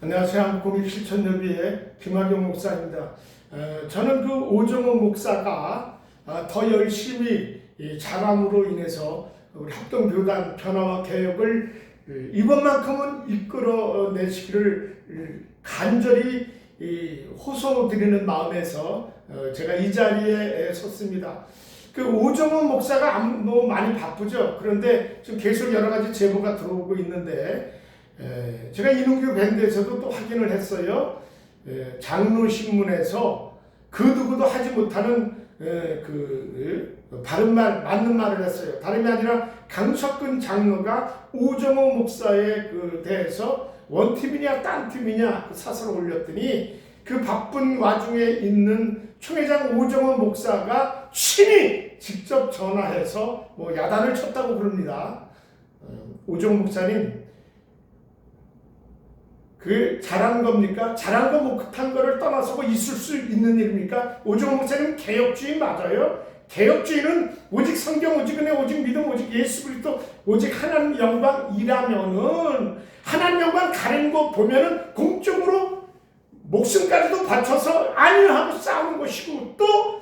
안녕하세요. 한국공익 실천협의회 김학용 목사입니다. 어, 저는 그 오정호 목사가 어, 더 열심히 이 자감으로 인해서 우리 합동교단 변화와 개혁을 어, 이번만큼은 이끌어내시기를 어, 간절히 이 호소드리는 마음에서 어, 제가 이 자리에 섰습니다. 그 오정호 목사가 안- 뭐 많이 바쁘죠. 그런데 지금 계속 여러 가지 제보가 들어오고 있는데 에, 제가 이능규 밴드에서도 또 확인을 했어요. 에, 장로 신문에서 그 누구도 하지 못하는 에, 그 에, 바른 말 맞는 말을 했어요. 다름이 아니라 강석근 장로가 오정호 목사에 그 대해서 원팀이냐 딴팀이냐 그 사설을 올렸더니 그 바쁜 와중에 있는 총회장 오정호 목사가 친히 직접 전화해서 뭐 야단을 쳤다고 그럽니다. 어, 오정호 목사님 그 잘한 겁니까? 잘한 거 못한 거를 떠나서 뭐 있을 수 있는 일입니까? 오정호 목사님 개혁주의 맞아요? 개혁주의는 오직 성경, 오직 은혜, 오직 믿음, 오직 예수 그리스도, 오직 하나님 영광이라면은 하나님 영광 가리는 거 보면은 공적으로 목숨까지도 바쳐서 아니하고 싸우는 것이고 또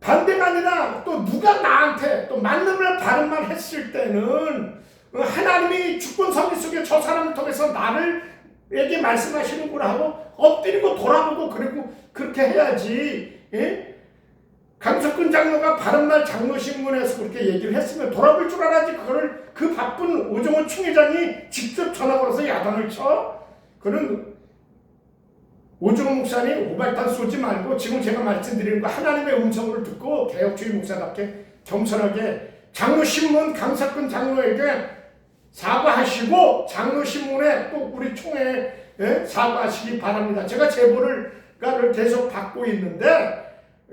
반대가 아니라 또 누가 나한테 또 맞는 말 바른 말 했을 때는 하나님이 주권 섭리 속에 저 사람을 통해서 나를 에게 말씀하시는구나 하고 엎드리고 돌아보고 그리고 그렇게 해야지. 예? 강석근 장로가 바른말 장로신문에서 그렇게 얘기를 했으면 돌아볼 줄 알아야지 그거를 그 바쁜 오정호 총회장이 직접 전화 걸어서 야단을 쳐? 그는 오정호 목사님 오발탄 쏘지 말고 지금 제가 말씀드리는 거 하나님의 음성을 듣고 개혁주의 목사답게 겸손하게 장로신문 강석근 장로에게 사과하시고 장로신문에 꼭 우리 총회 에 사과하시기 바랍니다. 제가 제보를 계속 받고 있는데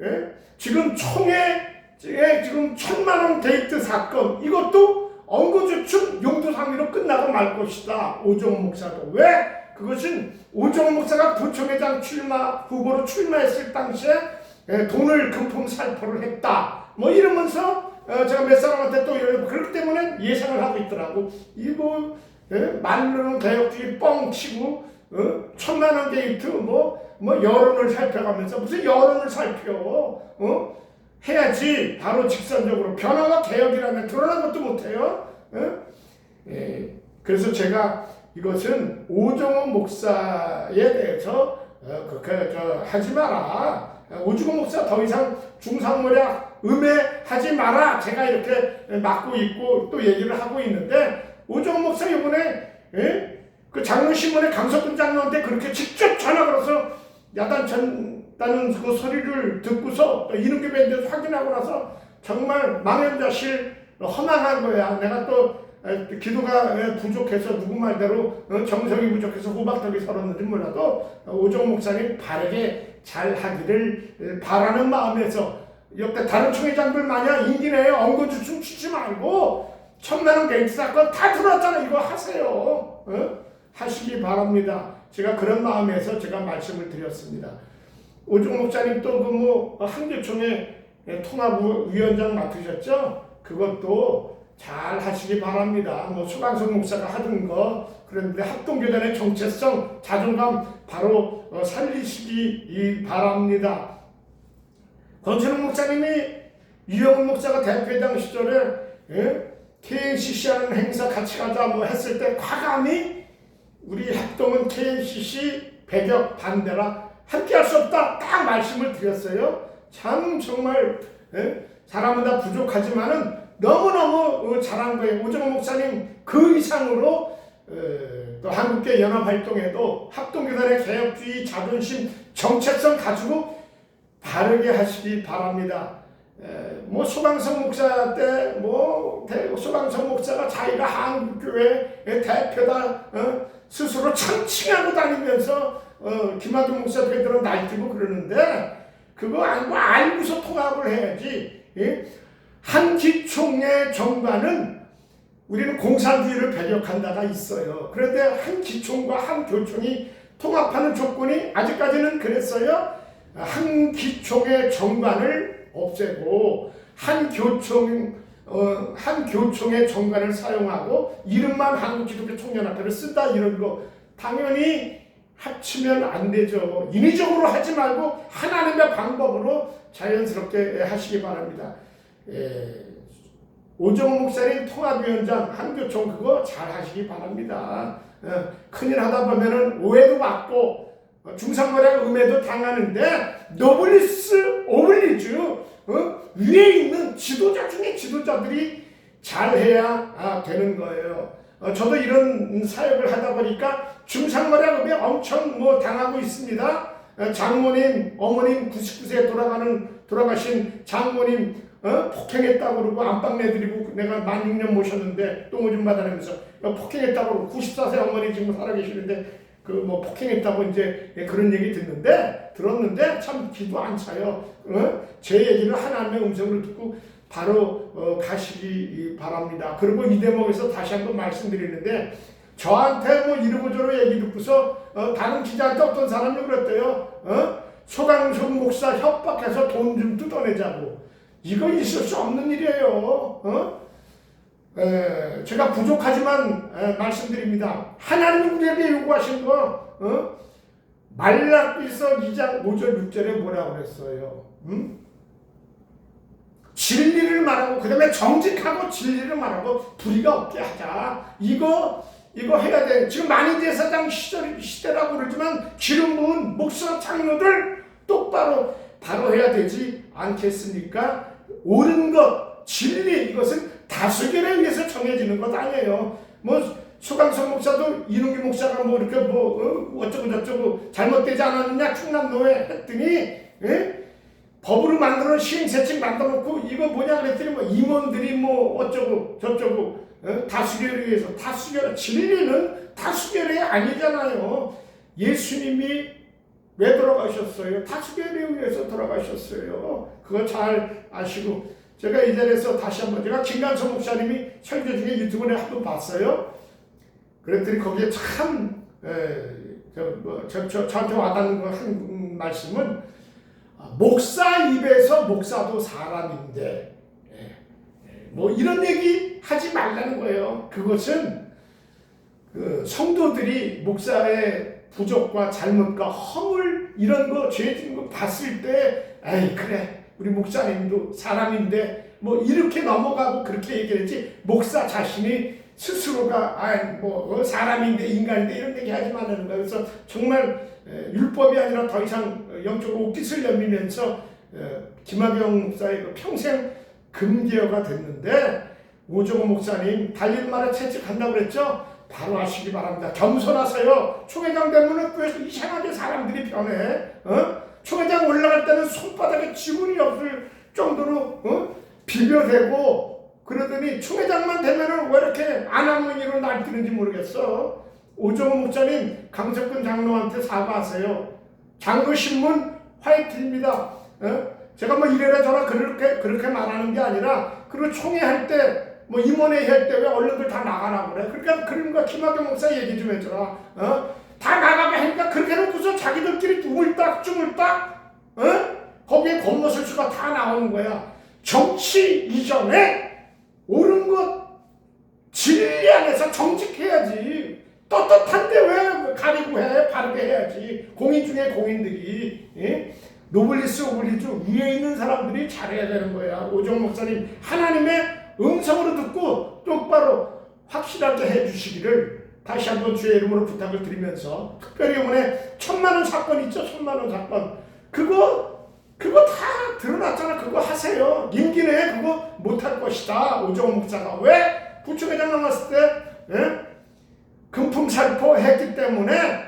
예? 지금 총회에 지금 천만 원 데이트 사건 이것도 언거주춤 용두상의로 끝나고 말 것이다. 오정호 목사도 왜? 그것은 오정호 목사가 부총회장 출마 후보로 출마했을 당시에 에, 돈을 금품 살포를 했다. 뭐 이러면서 어, 제가 몇 사람한테 또 이러 그렇기 때문에 예상을 하고 있더라고. 이뭐 말로는 개혁주의 뻥 치고 어? 천만 원 게이트 뭐 뭐 여론을 살펴가면서 무슨 여론을 살펴 어? 해야지 바로 직선적으로 변화와 개혁이라면 드러난 것도 못해요. 어? 예, 그래서 제가 이것은 오정호 목사에 대해서 어, 그렇게 저 하지 마라. 오정호 목사 더 이상 중상모략 음해하지 마라. 제가 이렇게 막고 있고 또 얘기를 하고 있는데 오정호 목사 이번에 예? 그 장로신문에 강석근 장로한테 그렇게 직접 전화 걸어서 야단 쳤다는 그 소리를 듣고서 밴드에서 확인하고 나서 정말 망연자실 허망한 거야. 내가 또 에, 기도가 에, 부족해서 누구 말대로 어, 정성이 부족해서 호박떡이 설었는지 몰라도 어, 오정 목사님 바르게 잘 하기를 에, 바라는 마음에서 옆에 다른 총회장들 마냥 인기내에 엉거주춤 치지 말고 천만원 게이트 사건 다 들어왔잖아 이거 하세요 어? 하시기 바랍니다 제가 그런 마음에서 제가 말씀을 드렸습니다 오종 목사님 또 그 뭐 한교총회 통합위원장 맡으셨죠 그것도 잘 하시기 바랍니다. 뭐 수강성 목사가 하던 거 그런데 합동교단의 정체성, 자존감 바로 어, 살리시기 바랍니다. 권천웅 목사님이 유영훈 목사가 대표회장 시절에 예? KNCC 하는 행사 같이 가자 뭐 했을 때 과감히 우리 합동은 KNCC 배격 반대라 함께 할 수 없다 딱 말씀을 드렸어요. 참 정말 예? 사람은 다 부족하지만은 너무너무 어, 잘한 거예요. 오정호 목사님 그 이상으로 어, 또 한국계 연합활동에도 합동교단의 개혁주의 자존심 정체성 가지고 바르게 하시기 바랍니다. 에, 뭐 소방성 목사 때뭐 소방성 목사가 자기가 한국교회 대표다 어? 스스로 창칭하고 다니면서 어, 김학용 목사 되도록 날뛰고 그러는데 그거 아니고 알고서 통합을 해야지. 예? 한 기총의 정관은 우리는 공산주의를 배격한 다가 있어요. 그런데 한 기총과 한 교총이 통합하는 조건이 아직까지는 그랬어요. 한 기총의 정관을 없애고 한 교총 어, 한 교총의 정관을 사용하고 이름만 한국기독교 총연합회를 쓴다 이런 거 당연히 합치면 안 되죠. 인위적으로 하지 말고 하나님의 방법으로 자연스럽게 하시기 바랍니다. 예, 오정호 목사님 통합위원장 한교총 그거 잘 하시기 바랍니다. 어, 큰일 하다 보면은 오해도 받고 어, 중상거래 음해도 당하는데 노블리스 오블리주 어? 위에 있는 지도자 중에 지도자들이 잘해야 아, 되는 거예요. 어, 저도 이런 사역을 하다 보니까 중상거래업에 엄청 뭐 당하고 있습니다. 어, 장모님, 어머님 99세 돌아가는 돌아가신 장모님 어? 폭행했다고 그러고 안방 내 드리고 내가 만 6년 모셨는데 똥오줌 받아내면서 어, 폭행했다고 그러고 94세 어머니 지금 살아계시는데 그 뭐 폭행했다고 이제 그런 얘기 듣는데 들었는데 참 기도 안 차요. 어? 제 얘기를 하나님의 음성으로 듣고 바로 어, 가시기 바랍니다. 그리고 이 대목에서 다시 한번 말씀드리는데 저한테 뭐 이러고 저러고 얘기 듣고서 어, 다른 기자한테 어떤 사람이 그랬대요. 어? 소강석 목사 협박해서 돈 좀 뜯어내자고. 이거 있을 수 없는 일이에요. 어? 에, 제가 부족하지만 에, 말씀드립니다. 하나님이 우리에게 요구하신 거 어? 말라기서 2장 5절 6절에 뭐라고 그랬어요? 음? 진리를 말하고 그 다음에 정직하고 진리를 말하고 불의가 없게 하자. 이거 이거 해야 돼. 지금 만인제사장 시절 시대라고 그러지만 기름 부은 목사 장로들 똑바로 바로 해야 되지 않겠습니까? 옳은 것, 진리 이것은 다수결에 의해서 정해지는 것 아니에요. 뭐 수강성 목사도 이동기 목사가 뭐 이렇게 뭐 어? 쩌고 저쩌고 잘못되지 않았느냐 충남노회 했더니 예? 법으로 만들어 시행세칙 만들어 놓고 이거 뭐냐 그랬더니 뭐 임원들이 뭐 어쩌고 저쩌고 어? 다수결에 의해서 다수결 진리는 다수결이 아니잖아요. 예수님이 왜 돌아가셨어요? 다수결에 의해서 돌아가셨어요. 그거 잘 아시고 제가 이 자리에서 다시 한번 제가 김간성 목사님이 설교 중에 유튜브에 한 번 봤어요. 그랬더니 거기에 참 에, 저, 뭐, 저, 저, 저한테 와닿는 거한 말씀은 아, 목사 입에서 목사도 사람인데 예, 예, 뭐 이런 얘기 하지 말라는 거예요. 그것은 그 성도들이 목사의 부족과 잘못과 허물 이런 거 죄진 거 봤을 때 에이 그래 우리 목사님도 사람인데 뭐 이렇게 넘어가고 그렇게 얘기했지 목사 자신이 스스로가 아뭐 사람인데 인간인데 이런 얘기 하지 말라는 거예요. 그래서 정말 에, 율법이 아니라 더 이상 영적으로 옷깃을 에, 김학영 목사의 그 평생 금기어가 됐는데 오정호 목사님 달릴 말에 채찍한다고 그랬죠? 바로 하시기 바랍니다. 겸손하세요. 총회장 되면은 왜 이상하게 사람들이 변해? 어? 총회장 올라갈 때는 손바닥에 지문이 없을 정도로 어? 비벼대고 그러더니 총회장만 되면은 왜 이렇게 안하무니로 날뛰는지 모르겠어. 오정호 목사님 강석근 장로한테 사과하세요. 장로신문 화이트입니다. 어? 제가 뭐 이래라 저라 그렇게 그렇게 말하는 게 아니라 그리고 총회 할때 뭐 임원회 할 때 왜 얼른들 다 나가라 그래? 그러니까 그런 거 김학경 목사 얘기 좀 해줘라. 어? 다 나가게 하니까 그렇게 해놓고서 자기들끼리 우물딱 주물딱 어? 거기에 겉모술수가 다 나오는 거야. 정치 이전에 옳은 것 진리 안에서 정직해야지. 떳떳한데 왜 가리고 해? 바르게 해야지. 공인 중에 공인들이. 예? 노블리스 오블리주 위에 있는 사람들이 잘해야 되는 거야. 오정 목사님 하나님의 음성으로 듣고 똑바로 확실하게 해주시기를 다시 한번 주의 이름으로 부탁을 드리면서 특별히 이번에 천만 원 사건 있죠? 천만 원 사건 그거 그거 다 드러났잖아. 그거 하세요. 임기 내에 그거 못할 것이다. 오정 목사가 왜 부총회장 나왔을 때 예? 금품 살포 했기 때문에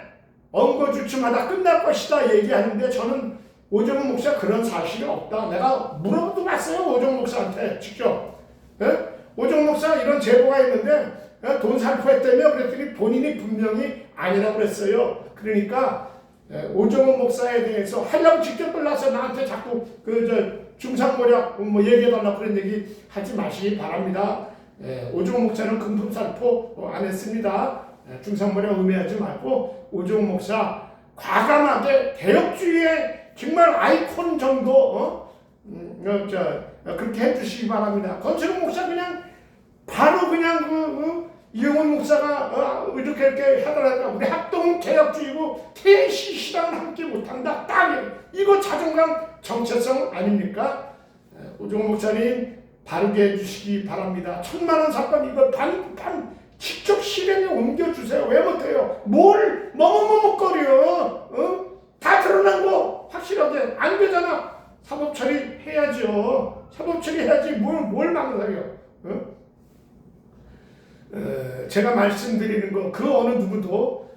언거주춤하다 끝날 것이다 얘기하는데 저는 오정훈 목사 그런 사실이 없다. 내가 물어보도 봤어요 오정훈 목사한테 직접. 예? 오정훈 목사 이런 제보가 있는데 예? 돈 살포했다며 그랬더니 본인이 분명히 아니라고 그랬어요. 그러니까 예, 오정훈 목사에 대해서 하려고 직접 불러서 나한테 자꾸 그 저 중상모략 뭐 얘기해달라 그런 얘기 하지 마시기 바랍니다. 예, 오정훈 목사는 금품 살포 어, 안 했습니다. 예, 중상모략 의미하지 말고 오정훈 목사 과감하게 개혁주의의 정말 아이콘 정도 어? 음, 어, 저, 어, 그렇게 해주시기 바랍니다. 건철웅 목사 그냥 바로 그냥 그 어? 오정훈 목사가 어, 이렇게 이렇게 하더라도 우리 합동은 개혁주의고 태시 시당은 함께 못한다. 딱 이거 자존감 정체성 아닙니까? 에, 오정훈 목사님 바르게 해주시기 바랍니다. 천만 원 사건 이거 단, 단 직접 실행에 옮겨주세요. 왜 못해요? 뭘 머뭇머뭇거려? 어? 다 드러난 거 확실하게 안 되잖아. 사법 처리 해야죠. 사법 처리 해야지 뭘, 뭘? 에, 제가 말씀드리는 거 그 어느 누구도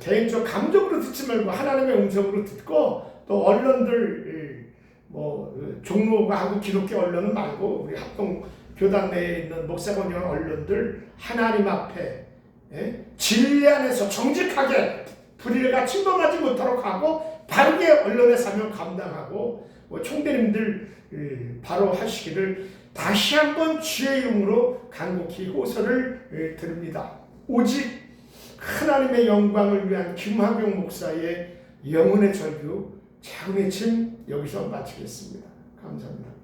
개인적 감정으로 듣지 말고 하나님의 음성으로 듣고 또 언론들 이, 뭐 그, 종로가 하고 기독교 언론은 말고 우리 합동 교단 내에 있는 목사관련 언론들 하나님 앞에 예? 진리 안에서 정직하게 불의가 침범하지 못하도록 하고 바르게 언론의 사명 감당하고 뭐 총대님들 예, 바로 하시기를 다시 한번 주의 이름으로 간곡히 호소를 예, 드립니다. 오직 하나님의 영광을 위한 김학용 목사의 영혼의 절규 차근의 침 여기서 마치겠습니다. 감사합니다.